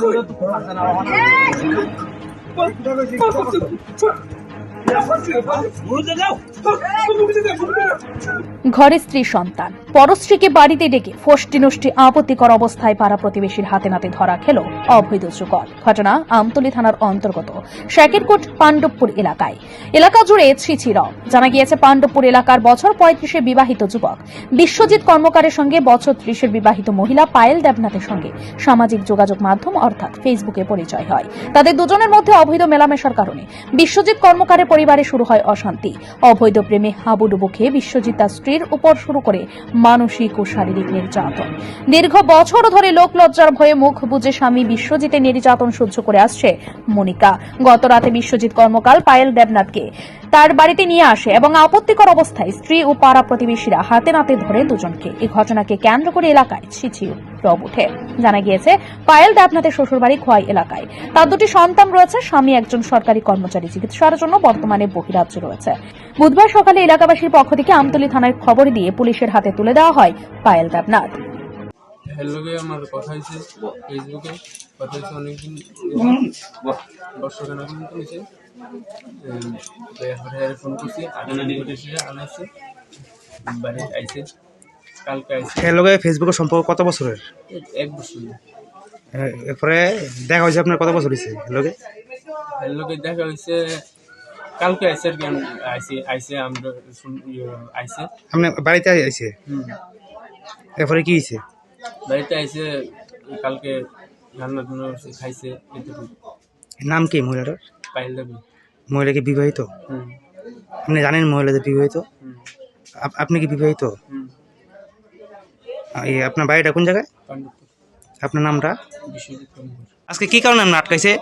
কই ঘরে স্ত্রী সন্তান। পরস্ত্রীকে বাড়িতে ডেকে ফষ্টি নষ্টি আপত্তিকর অবস্থায় পাড়া প্রতিবেশীর হাতে নাতে ধরা খেল অবৈধ যুগল। ঘটনা আমতলী থানার অন্তর্গত শেকেরকোট পাণ্ডবপুর এলাকায়। এলাকা জুড়ে ছিছি জানা গিয়েছে, পাণ্ডবপুর এলাকার বছর পঁয়ত্রিশের বিবাহিত যুবক। বিশ্বজিৎ কর্মকারের সঙ্গে বছর ত্রিশের বিবাহিত মহিলা পায়েল দেবনাথের সঙ্গে সামাজিক যোগাযোগ মাধ্যম অর্থাৎ ফেসবুকে পরিচয় হয়। তাদের দুজনের মধ্যে অবৈধ মেলামেশার কারণে বিশ্বজিৎ কর্মকারের পরিবারে শুরু হয় অশান্তি। অবৈধ প্রেমে হাবুডুবু খেয়ে বিশ্বজিৎ তার স্ত্রীর উপর শুরু করে মানসিক ও শারীরিক নির্যাতন। দীর্ঘ বছর ধরে লোক লজ্জার ভয়ে মুখ বুঝে স্বামী বিশ্বজিতের নির্যাতন সহ্য করে আসছে মনিকা। গত রাতে বিশ্বজিৎ কর্মকাল পায়েল দেবনাথকে তার বাড়িতে নিয়ে আসে এবং আপত্তিকর অবস্থায় স্ত্রী ও পাড়া প্রতিবেশীরা হাতে নাতে ধরে দুজনকে। এই ঘটনাকে কেন্দ্র করে এলাকায় ছিছি রব উঠে জানা গিয়েছে পায়েল দেবনাথের শ্বশুরবাড়ি খোয়াই এলাকায়। তার দুটি সন্তান রয়েছে স্বামী একজন সরকারি কর্মচারী। চিকিৎসার জন্য বর্তমানে বহিরাজ্য রয়েছে। বুধবার সকালে এলাকাবাসীর পক্ষ থেকে আমতলী থানায় খবর দিয়ে পুলিশের হাতে তুলে দেওয়া হয় পায়েল দেবনাথ। হ্যালোকে আমার কথা হয়েছে ফেসবুকে কথা হয়েছে অনেকদিন মতো হয়েছে। এরপরে ফোন করছি আনাইছে বাড়ি আইছে কালকে আইছে। এর লগে ফেসবুকের সম্পর্ক কত বছরের? এক বছর। এরপরে দেখা হয়েছে আপনার কত বছর হয়েছে লগে? হ্যালোকে দেখা হয়েছে কালকে আইছে আর কি আইসে আইসে আমরা ইয়ে, আইসে আপনি বাড়িতে আইছে? হুম। এরপরে কি হয়েছে বাড়িতে আইসে কালকে রান্না টান্না খাইছে নাম কি মহিলাটার? পাইল দেবে মহিলা কি বিবাহিত আপনি জানেন মহিলাদের বিবাহিত? আপ- আপনি কি বিবাহিত? এই আপনার বাড়িটা কোন জায়গায়? আপনার নামটা? আজকে কি কারণে আপনি আটকাইছে?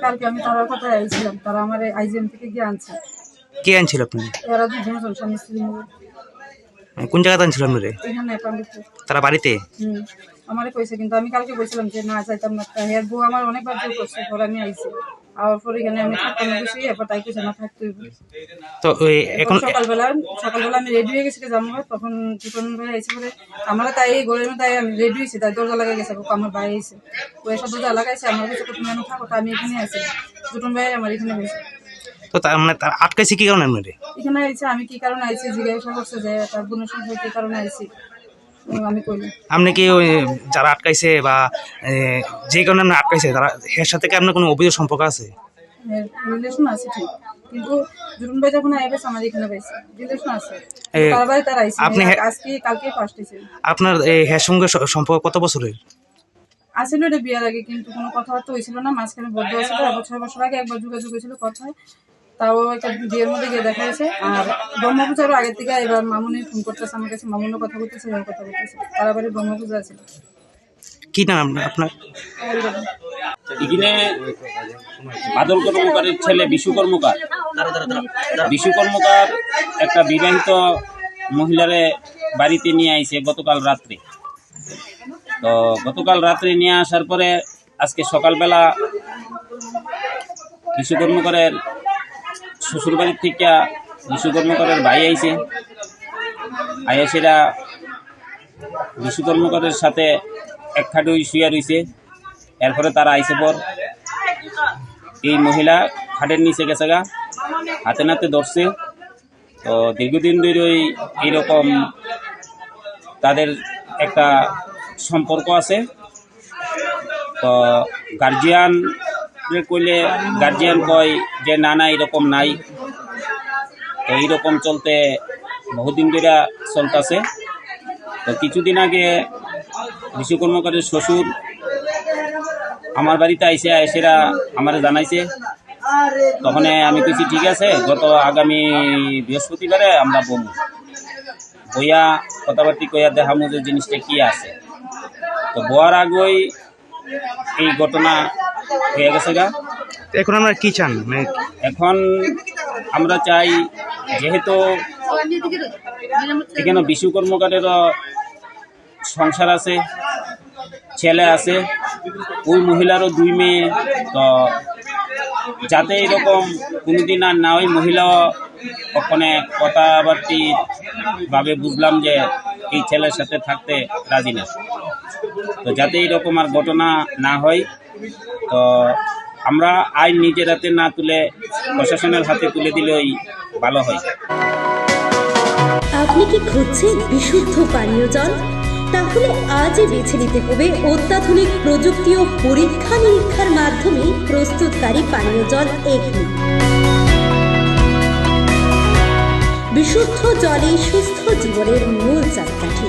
কালকে আমি তারার কথায় আইছিলাম। তারা আমার আইজিএম থেকে গিয়ে আনছে। কে আনছিল আপনি এরা দুজন স্বামী স্ত্রী কোন জায়গাতে আনছিল আপনি এখানে পান্ডিতপুর তারা বাড়িতে? আমারে কইছে কিন্তু আমি কালকে কইছিলাম যে না চাইতাম না। বউ আমার অনেকবার জোর করছে পরে আমি আইছি। পরে এখানে আমি থাকতাম না এরপর তাই কইছে না। থাকতে তো এখন সকালবেলা সকালবেলা আমি রেডি হয়ে গেছি তখন ভাই আমরা তাই এই ঘরের মধ্যে আমি রেডি হয়েছি তাই দরজা লাগাই গেছে ও আমার ভাই আইসে ও এসব দরজা লাগাইছে আমার কাছে তুমি আমি থাকো আমি এখানে আছি। দুজন ভাই আমার এখানে হয়েছে তো তার মানে তার আটকাইছে কি কারণে আপনি এখানে আইছে আমি কি কারণে আইছি জিজ্ঞাসা করছে যে তার বোনের সঙ্গে কি কারণে আইছি। আমি আপনি কি ওই যারা আটকাইছে বা যে কারণে আপনি আটকাইছে তারা এর সাথে কি আপনার কোনো অভিযোগ সম্পর্ক আছে? রিলেশন আছে ঠিক। কিন্তু জুরুন ভাই যখন আইবে আমার এখানে পাইছে। রিলেশন আছে। এ, তার আইছে। আপনি আজকে কালকে ফার্স্ট আপনার এই হের সঙ্গে সম্পর্ক কত বছরের? আসলে এটা বিয়ার আগে কিন্তু কোনো কথাবার্তা হয়েছিল না। মাঝখানে বদ্ধ এক ছয় বছর আগে একবার যোগাযোগ হয়েছিল কথা তাও একটা বিয়ের মধ্যে গিয়ে দেখা হয়েছে। আর ব্রহ্মপূজারও আগের থেকে এবার মামুনি ফোন করতেছে আমার কাছে মামুনও কথা বলতেছে কথা বলতেছে। তার বাড়ি ব্রহ্মপূজা আছে। কি নাম আপনার? এখানে বাদল কর্মকারের ছেলে বিশু কর্মকার। বিশু কর্মকার একটা বিবাহিত মহিলারে বাড়িতে নিয়ে আইছে গতকাল রাত্রে। তো গতকাল রাত্রে নিয়ে আসার পরে আজকে সকালবেলা বিশু কর্মকারের শ্বশুর বাড়ির থেকে বিশু কর্মকারের ভাই আইছে। আইসেরা বিশু কর্মকারের সাথে এক খাটুই শুয়ে রইছে। এরপরে তারা আইসে পর এই মহিলা খাটের নিচে গেছে গা, হাতে নাতে ধরছে। তো দীর্ঘদিন ধরে ওই এইরকম তাদের একটা সম্পর্ক আছে। তো গার্জিয়ান কইলে গার্জিয়ান কয় যে, না না, এরকম নাই। তো এইরকম চলতে বহুদিন ধরে চলতেছে। তো কিছুদিন আগে কর্মকারের শ্বশুর আমার বাড়িতে আইসে এসেরা আমার জানাইছে। তখন আমি কইছি, ঠিক আছে, গত আগামী বৃহস্পতিবারে আমরা বমু। বইয়া কথাবার্তি কইয়া দেখামু যে জিনিসটা কি আছে। তো বোয়ার আগেই এই ঘটনা হয়ে গেছে গা। এখন আমরা কি চান? মানে এখন আমরা চাই যেহেতু এখানে বিশু কর্মকারেরও সংসার আছে ছেলে আছে ওই মহিলারও দুই মেয়ে তো যাতে এরকম কোনোদিন আর না ওই মহিলা ওখানে কথাবার্তি ভাবে বুঝলাম যে এই ছেলের সাথে থাকতে রাজি না। তো যাতে এরকম আর ঘটনা না হয়, তো আমরা আইন নিজের হাতে না তুলে প্রশাসনের হাতে তুলে দিলেই ভালো হয়। আপনি কি খুঁজছেন বিশুদ্ধ পানীয় জল? তাহলে আজই বেছে নিতে হবে অত্যাধুনিক প্রযুক্তি ও পরীক্ষা নিরীক্ষার মাধ্যমে প্রস্তুতকারী পানীয় জল এগনি বিশুদ্ধ জলে সুস্থ জীবনের মূল চাকাঠি।